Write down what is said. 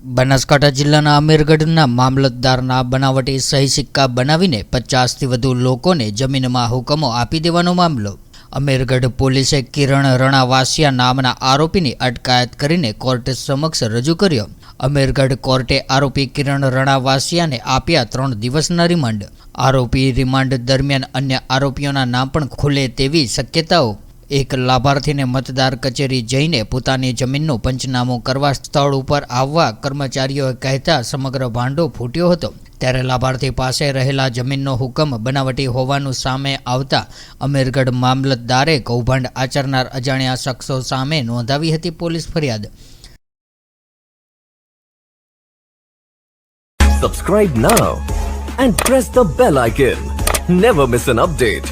બનાસકાંઠા જિલ્લાના અમીરગઢના મામલતદારના બનાવટી સહી સિક્કા બનાવીને પચાસથી વધુ લોકોને જમીનમાં હુકમો આપી દેવાનો મામલો. અમીરગઢ પોલીસે કિરણ રણાવાસિયા નામના આરોપીની અટકાયત કરીને કોર્ટ સમક્ષ રજૂ કર્યો. અમીરગઢ કોર્ટે આરોપી કિરણ રણાવાસિયાને આપ્યા ત્રણ દિવસના રિમાન્ડ. આરોપી રિમાન્ડ દરમિયાન અન્ય આરોપીઓના નામ પણ ખુલે તેવી શક્યતાઓ એક લાભાર્થીને મતદાર કચેરી જઈને પોતાની જમીનનું પંચનામું કરવા સ્થળ ઉપર આવવા કર્મચારીઓએ કહેતા સમગ્ર ભાંડો ફૂટ્યો હતો ત્યારે લાભાર્થી પાસે રહેલા જમીનનો હુકમ બનાવટી હોવાનું સામે આવતા અમીરગઢ મામલતદારે કૌભાંડ આચરનાર અજાણ્યા શખ્સો સામે નોંધાવી હતી પોલીસ ફરિયાદ Subscribe now and press the bell icon. Never miss an update.